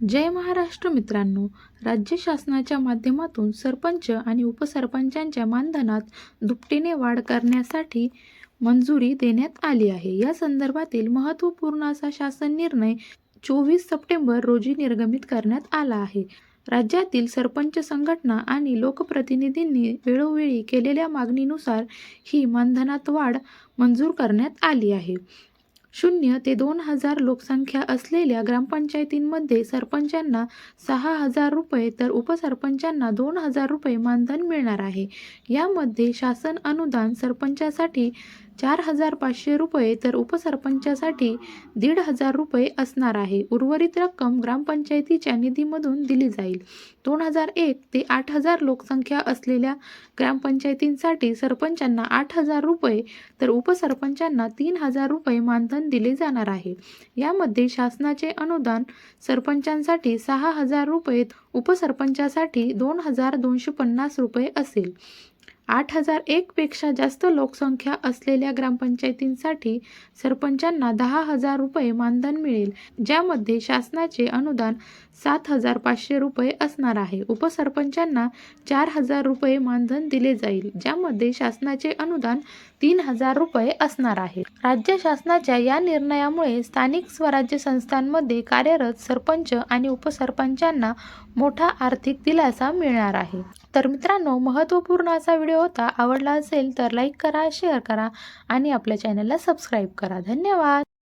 जय महाराष्ट्र मित्रांनो. राज्य शासनाच्या माध्यमातून सरपंच आणि उपसरपंचांच्या मानधनात दुपटीने वाढ करण्यासाठी मंजुरी देण्यात आली आहे. या संदर्भातील महत्त्वपूर्ण असा शासन निर्णय चोवीस सप्टेंबर रोजी निर्गमित करण्यात आला आहे. राज्यातील सरपंच संघटना आणि लोकप्रतिनिधींनी वेळोवेळी केलेल्या मागणीनुसार ही मानधनात वाढ मंजूर करण्यात आली आहे. शून्य ते दोन हजार लोकसंख्या असलेल्या ग्रामपंचायतींमध्ये सरपंचांना सहा हजार रुपये तर उपसरपंचांना दोन हजार रुपये मानधन मिळणार आहे. यामध्ये शासन अनुदान सरपंचासाठी चार हजार पाचशे रुपये तर उपसरपंचासाठी दीड हजार रुपये असणार आहे. उर्वरित रक्कम ग्रामपंचायतीच्या निधीमधून दिली जाईल. दोन हजार एक ते आठ हजार लोकसंख्या असलेल्या ग्रामपंचायतींसाठी सरपंचांना आठ हजार रुपये तर उपसरपंचांना तीन हजार रुपये मानधन दिले जाणार आहे. यामध्ये शासनाचे अनुदान सरपंचांसाठी सहा हजार रुपये उपसरपंचासाठी दोन हजार दोनशे पन्नास रुपये असेल. आठ हजार एकपेक्षा जास्त लोकसंख्या असलेल्या ग्रामपंचायतींसाठी सरपंचांना दहा हजार रुपये मानधन मिळेल ज्यामध्ये शासनाचे अनुदान सात हजार पाचशे रुपये असणार आहे. उपसरपंचांना चार हजार रुपये मानधन दिले जाईल ज्यामध्ये शासनाचे अनुदान तीन हजार रुपये असणार आहे. राज्य शासनाच्या या निर्णयामुळे स्थानिक स्वराज्य संस्थांमध्ये कार्यरत सरपंच आणि उपसरपंचांना मोठा आर्थिक दिलासा मिळणार आहे. तर मित्रांनो महत्त्वपूर्ण असा व्हिडिओ होता आवडला असेल तर लाईक करा शेअर करा आणि आपल्या चॅनलला सबस्क्राईब करा. धन्यवाद!